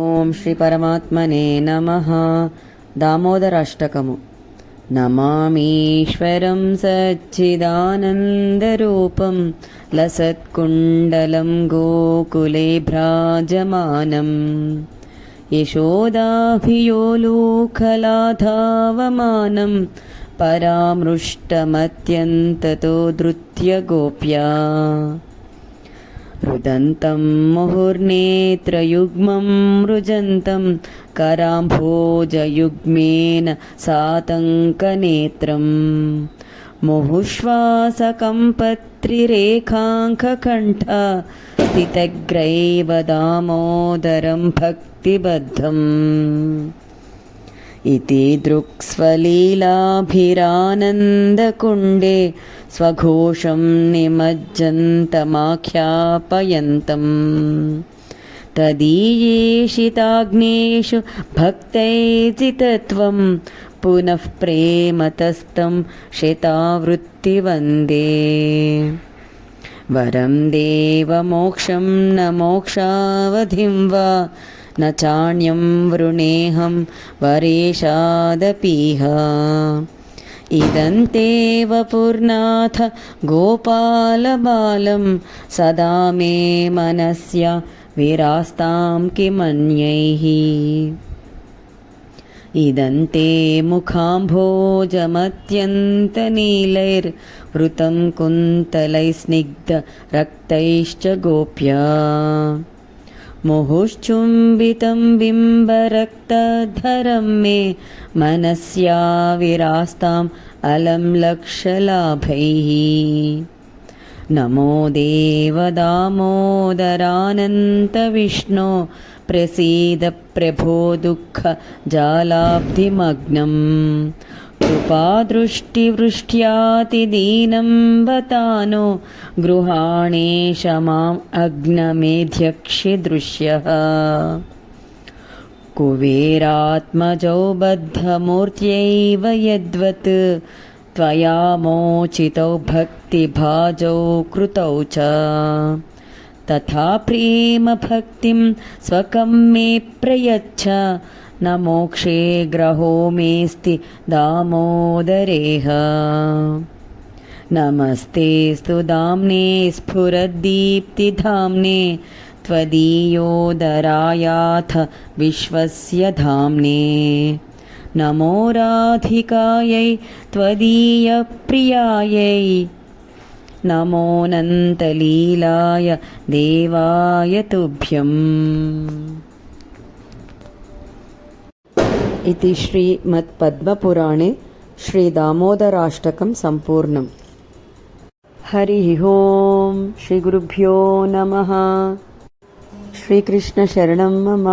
ॐ श्रीपरमात्मने नमः दामोदराष्टकमु। नमामीश्वरं सच्चिदानन्दरूपं लसत्कुण्डलं गोकुले भ्राजमानम् यशोदाभियो लोखलाधावमानं परामृष्टमत्यन्ततो धृत्यगोप्या रुदन्तं मुहुर्नेत्रयुग्मं मृजन्तं कराम्भोजयुग्मेन सातङ्कनेत्रम् मुहुश्वासकम्पत्रिरेखाङ्ककण्ठ स्थितग्रैव दामोदरं भक्तिबद्धम् इति दृक्स्वलीलाभिरानन्दकुण्डे स्वघोषं निमज्जन्तमाख्यापयन्तम् तदीयेषिताग्नेषु भक्तैचितत्वं पुनः प्रेमतस्तं शितावृत्तिवन्दे वरं देवमोक्षं न मोक्षावधिं वा न चाण्यं वृणेऽहं वरेशादपीह इदन्तेव पुर्नाथ गोपालबालं सदा मे मनस्या विरास्तां किमन्यैः इदन्ते मुखाम्भोजमत्यन्तनीलैर्वृतं कुन्तलैस्निग्धरक्तैश्च गोप्या मुहुश्चुम्बितं बिम्बरक्तधरं मे मनस्या विरास्ताम् अलं लक्षलाभैः। नमो देवदामोदरानन्तविष्णो प्रसीद प्रभो दुःखजालाब्धिमग्नम् कृपादृष्टिवृष्ट्यातिदीनं बतानो गृहाणेश माम् अग्नमेध्यक्षिदृश्यः कुबेरात्मजौ बद्धमूर्त्यैव यद्वत् त्वया मोचितौ भक्तिभाजौ कृतौ च तथा प्रेमभक्तिं स्वकं मे प्रयच्छ न मोक्षे ग्रहो मेऽस्ति दामोदरेह। नमस्तेऽस्तु दाम्ने स्फुरद्दीप्तिधाम्ने त्वदीयोदरायाथ विश्वस्य धाम्ने। नमो राधिकायै त्वदीयप्रियायै नमोऽनन्तलीलाय देवाय तुभ्यम् इति श्रीमद्पद्मपुराणे श्रीदामोदराष्टकं सम्पूर्णम्। हरिः ओं श्रीगुरुभ्यो नमः। श्रीकृष्णशरणं मम